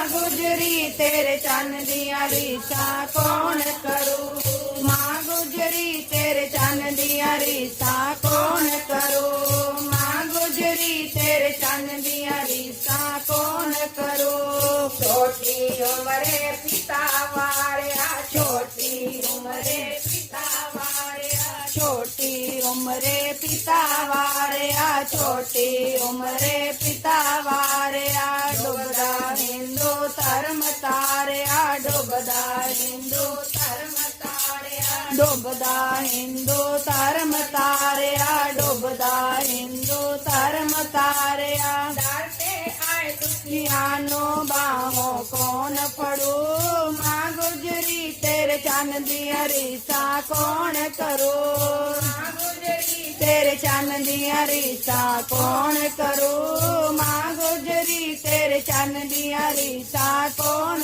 ਮਾਂ ਗੁਜਰੀ ਤੇਰੇ ਚੰਨ ਦੀਆਂ ਰੀਸਾਂ ਕੌਣ ਕਰੂ ਮਾਂ ਗੁਜਰੀ ਤੇਰੇ ਚੰਨ ਦੀਆਂ ਰੀਸਾਂ ਕੌਣ ਕਰੂ ਮਾਂ ਗੁਜਰੀ ਤੇਰੇ ਚੰਨ ਦੀਆਂ ਰੀਸਾਂ ਕੌਣ ਕਰੂ ਛੋਟੀ ਉਮਰੇ ਪਿਤਾ ਵਾਰਿਆ ਛੋਟੀ ਉਮਰੇ ਪਿਤਾ ਵਾਰਿਆ ਛੋਟੀ ਉਮਰੇ ਪਿਤਾ ਵਾਰਿਆ ਛੋਟੀ ਉਮਰੇ ਪਿਤਾ ਵਾਰਿਆ ਡੁੱਬਦਾ ਹਿੰਦੂ ਧਰਮ ਤਾਰਿਆ, ਡੁੱਬਦਾ ਹਿੰਦੂ ਧਰਮ ਤਾਰਿਆ, ਡੁੱਬਦਾ ਹਿੰਦੂ ਧਰਮ ਤਾਰਿਆ, ਡੁੱਬਦਾ ਹਿੰਦੂ ਧਰਮ ਤਾਰਿਆ। ਡਰਤੇ ਆਏ ਦੁਖੀਆਂ ਨੂੰ ਬਾਹੋਂ ਕੌਣ ਫੜੂ? ਮਾਂ ਗੁਜਰੀ ਤੇਰੇ ਚੰਨ ਦੀਆਂ ਰੀਸਾਂ ਕੌਣ ਕਰੂ? ਚੰਨ ਦੀਆਂ ਰੀਸਾਂ ਕੌਣ ਕਰੂ? ਮਾਂ ਗੁਜਰੀ ਤੇਰੇ ਚੰਨ ਦੀਆਂ ਰੀਸਾਂ ਕੌਣ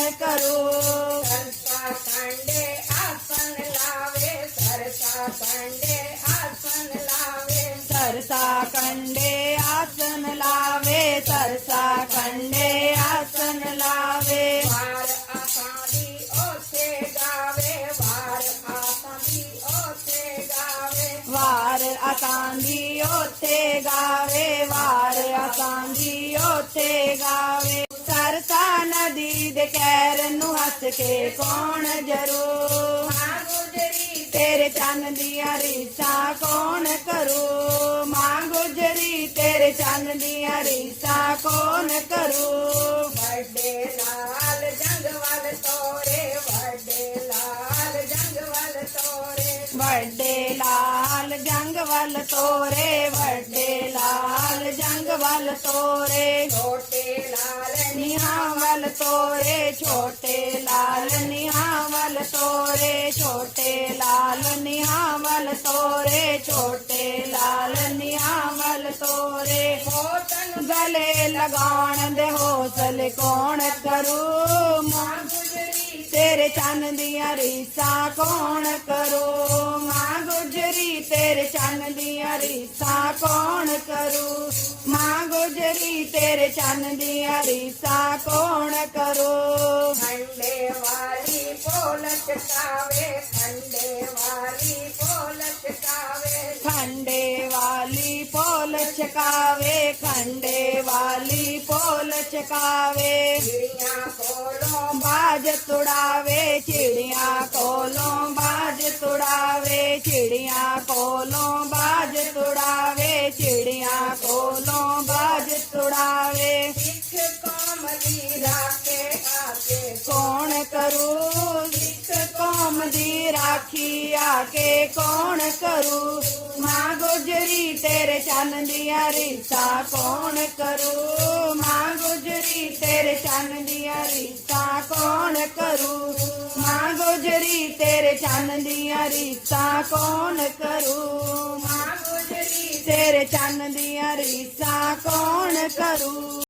ਵਾਰ ਆਸਾਂ ਦੀ ਓਥੇ ਗਾਵੇ, ਵਾਰ ਆਸਾਂ ਦੀ ਓਥੇ ਨਦੀ ਦੇ ਕਹਿਰ ਨੂੰ ਹੱਸ ਕੇ ਕੌਣ ਜਰੂ ਮਾਂ ਗੁਜਰੀ, ਤੇਰੇ ਚੰਨ ਦੀਆਂ ਰੀਸਾਂ ਕੌਣ ਕਰੂ ਮਾਂ ਗੁਜਰੀ, ਤੇਰੇ ਚੰਨ ਦੀਆਂ ਰੀਸਾਂ ਕੌਣ ਕਰੂ ਵੱਡੇ ਲਾਲ ਜੰਗ ਵੱਲ ਤੋਰੇ, ਵੱਡੇ ਲਾਲ ਜੰਗ ਵੱਲ ਤੋਰੇ। ਛੋਟੇ ਲਾਲ ਨਿਹਾਂ ਵੱਲ ਤੋਰੇ, ਛੋਟੇ ਲਾਲ ਨਿਹਾਂ ਵੱਲ ਤੋਰੇ, ਛੋਟੇ ਲਾਲ ਨਿਹਾਂ ਵੱਲ ਤੋਰੇ, ਛੋਟੇ ਲਾਲ ਨਿਹਾਂ ਵੱਲ ਤੋਰੇ। ਮੋਤਨ ਗਲੇ ਲਗਾਉਣ ਦੇ ਹੌਸਲੇ ਕੌਣ ਕਰੂ? ਮਾਂ ਗੁਜਰੀ ਤੇਰੇ ਚੰਨ ਦੀਆਂ ਰੀਸਾਂ ਕੌਣ ਕਰੂ? ਤੇਰੇ ਚੰਨ ਦੀਆਂ ਰੀਸਾਂ ਕੌਣ ਕਰੂ? ਮਾਂ ਗੁਜਰੀ ਤੇਰੇ ਚੰਨ ਦੀਆਂ ਰੀਸਾਂ ਕੌਣ ਕਰੂ? ਖੰਡੇ ਵਾਲੀ ਪੋਲਕ ਕਾਵੇ ਖੰਡੇ ਵਾਲੀ ਪੋਲਕ ਕਾਵੇ ਖੰਡੇ ਵਾਲੀ ਪੋਲ ਚਕਾਵੇ ਖੰਡੇ ਵਾਲੀ ਪੋਲ ਚਕਾਵੇ ਚਿੜੀਆਂ ਕੋਲੋਂ ਬਾਜ ਤੁੜਾਵੇ ਚਿੜੀਆਂ ਕੋਲੋਂ ਕਰੂ ਸਿੱਖ ਕੌਮ ਦੀ ਰਾਖੀ ਕੇ ਕੌਣ ਕਰੂ? ਮਾਂ ਗੁਜਰੀ ਤੇਰੇ ਚੰਨ ਦੀਆਂ ਰੀਸਾਂ ਕੌਣ ਕਰੂ? ਮਾਂ ਗੁਜਰੀ ਤੇਰੇ ਚੰਨ ਦੀਆਂ ਰੀਸਾਂ ਕੌਣ ਕਰੂ? ਮਾਂ ਗੁਜਰੀ ਤੇਰੇ ਚੰਨ ਦੀਆਂ ਰੀਸਾਂ ਕੌਣ ਕਰੂ? ਮਾਂ ਗੁਜਰੀ ਤੇਰੇ ਚੰਨ ਦੀਆਂ ਰੀਸਾਂ ਕੌਣ ਕਰੂ?